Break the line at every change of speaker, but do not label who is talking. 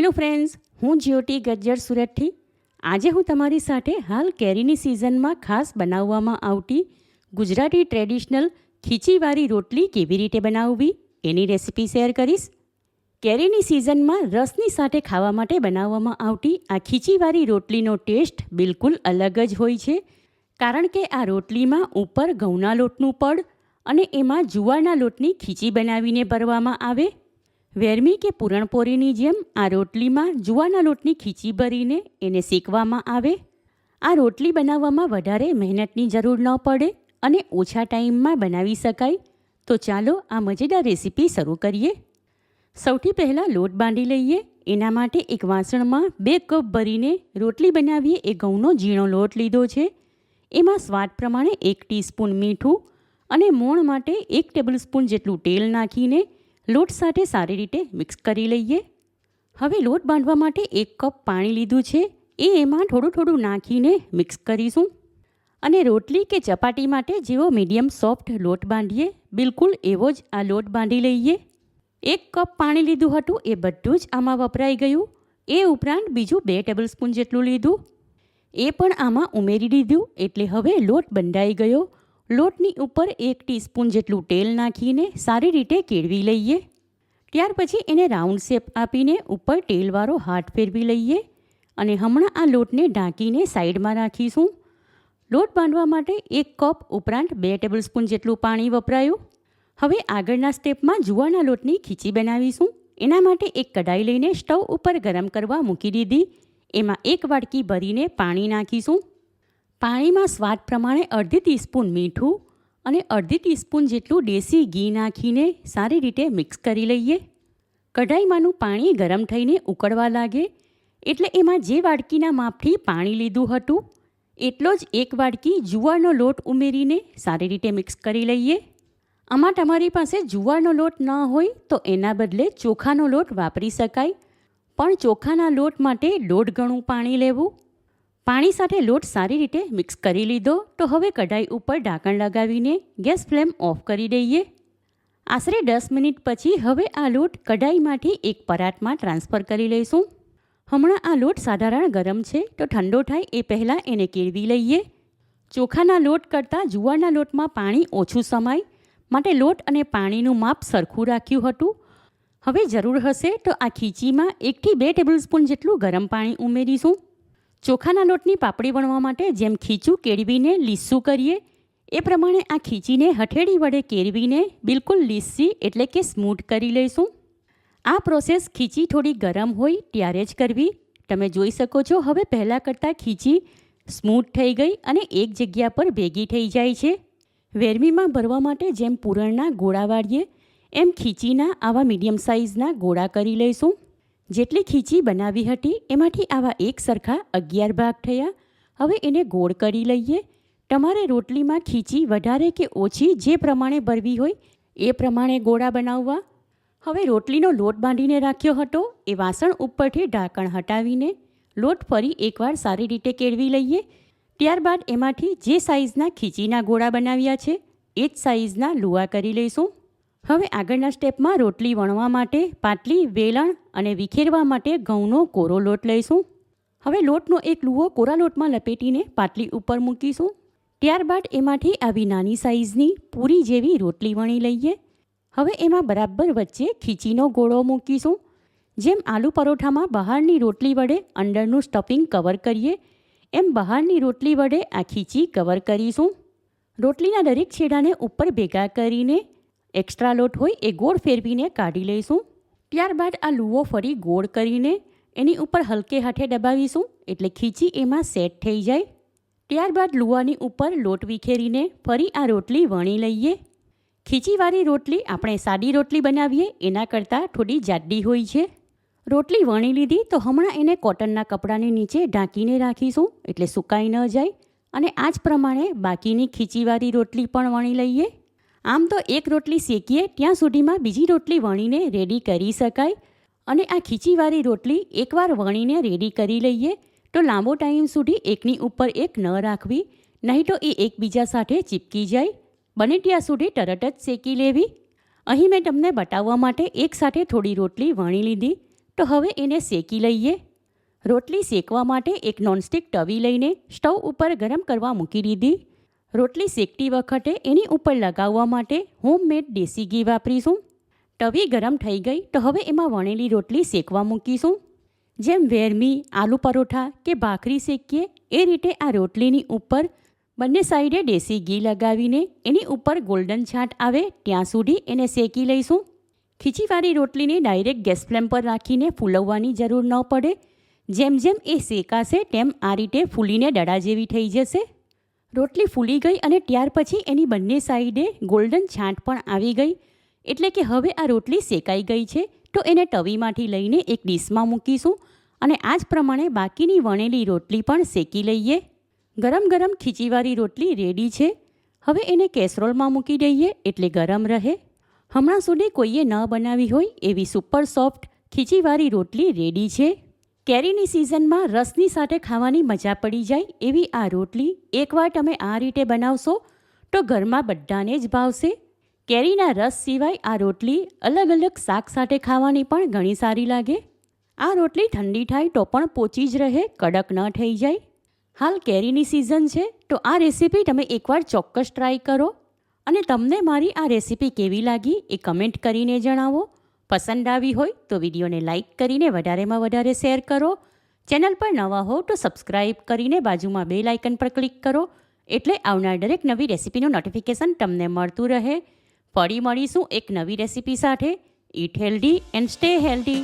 Hello friends હું જ્યોતિ ગજ્જર સુરતથી. આજે હું તમારી સાથે હાલ કેરીની સિઝનમાં ખાસ બનાવવામાં આવતી ગુજરાતી ટ્રેડિશનલ ખીચીવાળી રોટલી કેવી રીતે બનાવવી એની રેસિપી શેર કરીશ. કેરીની સિઝનમાં રસની સાથે ખાવા માટે બનાવવામાં આવતી આ ખીચીવાળી રોટલીનો ટેસ્ટ બિલકુલ અલગ જ હોય છે. કારણ કે આ રોટલીમાં ઉપર ઘઉંના લોટનું પડ અને એમાં જુવારના લોટની ખીચી બનાવીને ભરવામાં આવે. વેરમી કે પૂરણપોરીની જેમ આ રોટલીમાં જુવાના લોટની ખીચી ભરીને એને શેકવામાં આવે. આ રોટલી બનાવવામાં વધારે મહેનતની જરૂર ન પડે અને ઓછા ટાઈમમાં બનાવી શકાય. તો ચાલો આ મજેદાર રેસીપી શરૂ કરીએ. સૌથી પહેલાં લોટ બાંધી લઈએ. એના માટે એક વાસણમાં બે કપ ભરીને રોટલી બનાવીએ. એ ઘઉંનો ઝીણો લોટ લીધો છે. એમાં સ્વાદ પ્રમાણે એક ટીસ્પૂન મીઠું અને મોણ માટે એક ટેબલસ્પૂન જેટલું તેલ નાખીને લોટ સાથે સારી રીતે મિક્સ કરી લઈએ. હવે લોટ બાંધવા માટે એક કપ પાણી લીધું છે. એ એમાં થોડું થોડું નાખીને મિક્સ કરીશું. અને રોટલી કે ચપાટી માટે જેવો મીડિયમ સોફ્ટ લોટ બાંધીએ, બિલકુલ એવો જ આ લોટ બાંધી લઈએ. એક કપ પાણી લીધું હતું, એ બધું જ આમાં વપરાઈ ગયું. એ ઉપરાંત બીજું બે ટેબલ સ્પૂન જેટલું લીધું. એ પણ આમાં ઉમેરી દીધું, એટલે હવે લોટ બંધાઈ ગયો. લોટની ઉપર એક ટીસ્પૂન જેટલું તેલ નાખીને સારી રીતે કેળવી લઈએ. ત્યાર પછી એને રાઉન્ડ શેપ આપીને ઉપર તેલવાળો હાથ ફેરવી લઈએ અને હમણાં આ લોટને ઢાંકીને સાઈડમાં રાખીશું. લોટ બાંધવા માટે એક કપ ઉપરાંત બે ટેબલસ્પૂન જેટલું પાણી વપરાયું. હવે આગળના સ્ટેપમાં જુવારના લોટની ખીચી બનાવીશું. એના માટે એક કઢાઈ લઈને સ્ટવ ઉપર ગરમ કરવા મૂકી દીધી. એમાં એક વાડકી ભરીને પાણી નાખીશું. પાણીમાં સ્વાદ પ્રમાણે અડધી ટીસ્પૂન મીઠું અને અડધી ટીસ્પૂન જેટલું દેશી ઘી નાખીને સારી રીતે મિક્સ કરી લઈએ. કઢાઈમાંનું પાણી ગરમ થઈને ઉકળવા લાગે એટલે એમાં જે વાડકીના માપથી પાણી લીધું હતું, એટલો જ એક વાડકી જુવારનો લોટ ઉમેરીને સારી રીતે મિક્સ કરી લઈએ. આમાં તમારી પાસે જુવારનો લોટ ન હોય તો એના બદલે ચોખાનો લોટ વાપરી શકાય, પણ ચોખાના લોટ માટે દોઢ ગણું પાણી લેવું. પાણી સાથે લોટ સારી રીતે મિક્સ કરી લીધો તો હવે કઢાઈ ઉપર ઢાંકણ લગાવીને ગેસ ફ્લેમ ઓફ કરી દઈએ. આશરે દસ મિનિટ પછી હવે આ લોટ કઢાઈમાંથી એક પરાતમાં ટ્રાન્સફર કરી લઈશું. હમણાં આ લોટ સાધારણ ગરમ છે તો ઠંડો થાય એ પહેલાં એને કેળવી લઈએ. ચોખાના લોટ કરતાં જુવારના લોટમાં પાણી ઓછું સમાય માટે લોટ અને પાણીનું માપ સરખું રાખ્યું હતું. હવે જરૂર હશે તો આ ખીચીમાં એકથી બે ટેબલસ્પૂન જેટલું ગરમ પાણી ઉમેરીશું. ચોખાના લોટની પાપડી વણવા માટે જેમ ખીચું કેળવીને લીસું કરીએ, એ પ્રમાણે આ ખીચીને હથેળી વડે કેળવીને બિલકુલ લીસી એટલે કે સ્મૂથ કરી લઈશું. આ પ્રોસેસ ખીચી થોડી ગરમ હોય ત્યારે જ કરવી. તમે જોઈ શકો છો, હવે પહેલાં કરતાં ખીચી સ્મૂથ થઈ ગઈ અને એક જગ્યા પર ભેગી થઈ જાય છે. વેરમીમાં ભરવા માટે જેમ પૂરણના ગોળા વાળીએ, એમ ખીચીના આવા મીડિયમ સાઇઝના ગોળા કરી લઈશું. જેટલી ખીચી બનાવી હતી, એમાંથી આવા એક સરખા અગિયાર ભાગ થયા. હવે એને ગોળ કરી લઈએ. તમારે રોટલીમાં ખીચી વધારે કે ઓછી જે પ્રમાણે ભરવી હોય, એ પ્રમાણે ગોળા બનાવવા. હવે રોટલીનો લોટ બાંધીને રાખ્યો હતો. એ વાસણ ઉપરથી ઢાંકણ હટાવીને લોટ ફરી એકવાર સારી રીતે કેળવી લઈએ. ત્યારબાદ એમાંથી જે સાઇઝના ખીચીના ગોળા બનાવ્યા છે, એ જ સાઇઝના લુવા કરી લઈશું. હવે આગળના સ્ટેપમાં રોટલી વણવા માટે પાટલી, વેલણ અને વિખેરવા માટે ઘઉંનો કોરો લોટ લઈશું. હવે લોટનો એક લૂવો કોરા લોટમાં લપેટીને પાટલી ઉપર મૂકીશું. ત્યારબાદ એમાંથી આવી નાની સાઇઝની પૂરી જેવી રોટલી વણી લઈએ. હવે એમાં બરાબર વચ્ચે ખીચીનો ગોળો મૂકીશું. જેમ આલુ પરોઠામાં બહારની રોટલી વડે અંદરનું સ્ટફિંગ કવર કરીએ, એમ બહારની રોટલી વડે આ ખીચી કવર કરીશું. રોટલીના દરેક છેડાને ઉપર ભેગા કરીને એક્સ્ટ્રા લોટ હોય એ ગોળ ફેરવીને કાઢી લઈશું. ત્યારબાદ આ લુવો ફરી ગોળ કરીને એની ઉપર હલકે હાથે દબાવીશું એટલે ખીચી એમાં સેટ થઈ જાય. ત્યારબાદ લુવાની ઉપર લોટ વિખેરીને ફરી આ રોટલી વણી લઈએ. ખીચીવાળી રોટલી આપણે સાદી રોટલી બનાવીએ, એના કરતાં થોડી જાડી હોય છે. રોટલી વણી લીધી તો હમણાં એને કોટનના કપડાની નીચે ઢાંકીને રાખીશું એટલે સુકાઈ ન જાય. અને આ જ પ્રમાણે બાકીની ખીચીવાળી રોટલી પણ વણી લઈએ. આમ તો એક રોટલી શેકીએ ત્યાં સુધીમાં બીજી રોટલી વણીને રેડી કરી શકાય અને આ ખીચીવાળી રોટલી એકવાર વણીને રેડી કરી લઈએ તો લાંબો ટાઈમ સુધી એકની ઉપર એક ન રાખવી, નહીં તો એ એકબીજા સાથે ચીપકી જાય. બને ત્યાં સુધી તરત જ શેકી લેવી. અહીં મેં તમને બતાવવા માટે એકસાથે થોડી રોટલી વણી લીધી, તો હવે એને શેકી લઈએ. રોટલી શેકવા માટે એક નોનસ્ટિક તવી લઈને સ્ટવ ઉપર ગરમ કરવા મૂકી દીધી. રોટલી શેકતી વખતે એની ઉપર લગાવવા માટે હોમમેડ દેશી ઘી વાપરીશું. તવી ગરમ થઈ ગઈ તો હવે એમાં વણેલી રોટલી શેકવા મૂકીશું. જેમ વેરમી, આલુ પરોઠા કે ભાખરી શેકીએ એ રીતે આ રોટલીની ઉપર બંને સાઈડે દેશી ઘી લગાવીને એની ઉપર ગોલ્ડન છાંટ આવે ત્યાં સુધી એને શેકી લઈશું. ખીચીવાળી રોટલીને ડાયરેક્ટ ગેસ ફ્લેમ પર રાખીને ફૂલવવાની જરૂર ન પડે. જેમ જેમ એ શેકાશે તેમ આ રીતે ફૂલીને દડા જેવી થઈ જશે. રોટલી ફૂલી ગઈ અને ત્યાર પછી એની બંને સાઈડે ગોલ્ડન છાંટ પણ આવી ગઈ. એટલે કે હવે આ રોટલી શેકાઈ ગઈ છે, તો એને તવીમાંથી લઈને એક ડીશમાં મૂકીશું અને આ જ પ્રમાણે બાકીની વણેલી રોટલી પણ શેકી લઈએ. ગરમ ગરમ ખીચીવાળી રોટલી રેડી છે. હવે એને કેસરોલમાં મૂકી દઈએ એટલે ગરમ રહે. હમણાં સુધી કોઈએ ન બનાવી હોય એવી સુપર સોફ્ટ ખીચીવાળી રોટલી રેડી છે. કેરીની સિઝનમાં રસની સાથે ખાવાની મજા પડી જાય એવી આ રોટલી એકવાર તમે આ રીતે બનાવશો તો ઘરમાં બધાને જ ભાવશે. કેરીના રસ સિવાય આ રોટલી અલગ અલગ શાક સાથે ખાવાની પણ ઘણી સારી લાગે. આ રોટલી ઠંડી થાય તો પણ પોચી જ રહે, કડક ન થઈ જાય. હાલ કેરીની સિઝન છે તો આ રેસીપી તમે એકવાર ચોક્કસ ટ્રાય કરો. અને તમને મારી આ રેસીપી કેવી લાગી એ કમેન્ટ કરીને જણાવો. પસંદ આવી હોય તો વિડીયોને લાઇક કરીને વધારેમાં વધારે શેર કરો. ચેનલ પર નવા હો તો સબસ્ક્રાઇબ કરીને બાજુમાં બે લાઇકન પર ક્લિક કરો. એટલે આવનાર દરેક નવી રેસીપીનું નોટિફિકેશન તમને મળતું રહે. ફરી મળીશું એક નવી રેસીપી સાથે. Eat healthy and stay healthy